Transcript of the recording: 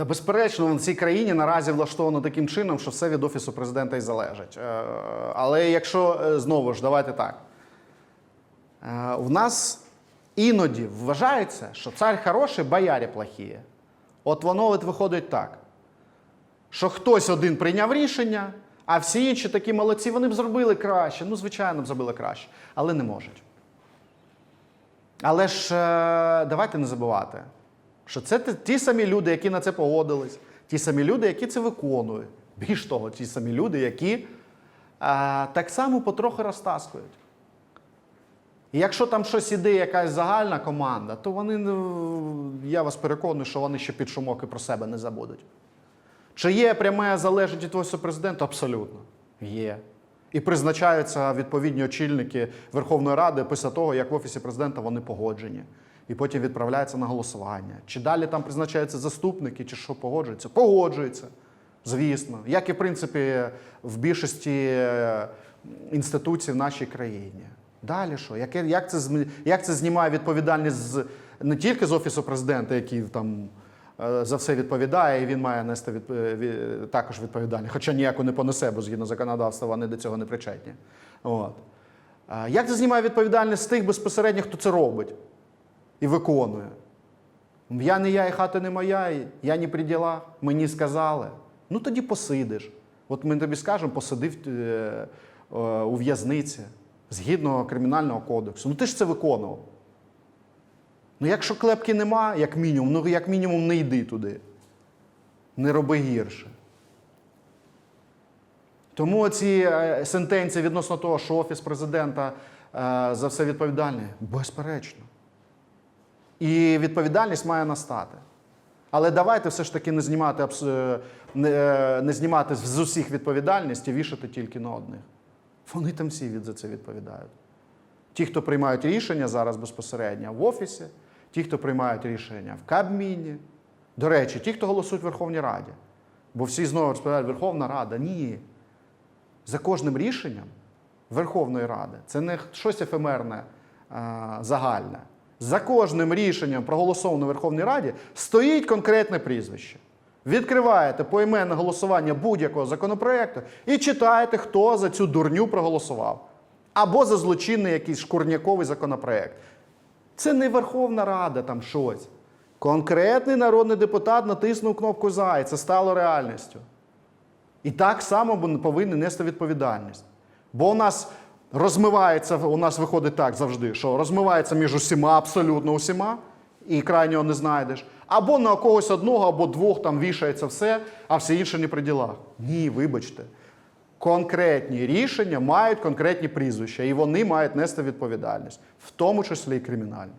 Та безперечно, в цій країні наразі влаштовано таким чином, що все від офісу президента і залежить. Е, Але якщо е, знову ж давайте так, Е, в нас іноді вважається, що цар хороший, боярі плохі. От воно виходить так, що хтось один прийняв рішення, а всі інші такі молодці, вони б зробили краще. Ну, звичайно, б зробили краще, але не можуть. Але ж давайте не забувати, що це ті- самі люди, які на це погодились, ті самі люди, які це виконують. Більш того, ті самі люди, які е, так само потрохи розтаскують. І якщо там щось іде, якась загальна команда, то вони, ну, я вас переконую, що вони ще під шумок і про себе не забудуть. Чи є пряме залежить від офісу президента? Абсолютно. Є. І призначаються відповідні очільники Верховної Ради після того, як в Офісі президента вони погоджені. І потім відправляються на голосування. Чи далі там призначаються заступники, чи що погоджуються? Погоджуються. Звісно. Як і в принципі в більшості е, інституцій в нашій країні. Далі що? Яке, як, це, як це знімає відповідальність з, не тільки з Офісу президента, який там е, за все відповідає, і він має нести від, е, також відповідальність, хоча ніяку не понесе, бо згідно законодавства вони до цього не причетні. От. Як це знімає відповідальність з тих безпосередньо, хто це робить і виконує? Я не я, і хата не моя, я не при ділах, мені сказали. Ну тоді посидиш. От ми тобі скажемо, посидив е, е, у в'язниці згідно кримінального кодексу. Ну ти ж це виконував. Ну, якщо клепки нема, як мінімум, ну як мінімум не йди туди. Не роби гірше. Тому ці е, сентенції відносно того, що Офіс президента за все відповідальний, безперечно. І відповідальність має настати. Але давайте все ж таки не знімати, е, е, не знімати з усіх відповідальність і вішати тільки на одних. Вони там всі за це відповідають. Ті, хто приймають рішення зараз безпосередньо в офісі, ті, хто приймають рішення в Кабміні. До речі, ті, хто голосують в Верховній Раді. Бо всі знову розповідають, Верховна Рада. Ні. За кожним рішенням Верховної Ради це не щось ефемерне, загальне. За кожним рішенням, проголосованим у Верховній Раді, стоїть конкретне прізвище. Відкриваєте поіменне голосування будь-якого законопроекту і читаєте, хто за цю дурню проголосував. Або за злочинний якийсь шкурняковий законопроект. Це не Верховна Рада там щось. Конкретний народний депутат натиснув кнопку за, і це стало реальністю. І так само ми повинні нести відповідальність. Бо у нас розмивається, у нас виходить так завжди, що розмивається між усіма, абсолютно усіма, і крайнього не знайдеш. Або на когось одного, або двох там вішається все, а всі інші не при ділах. Ні, вибачте. Конкретні рішення мають конкретні прізвища, і вони мають нести відповідальність, в тому числі і кримінальну.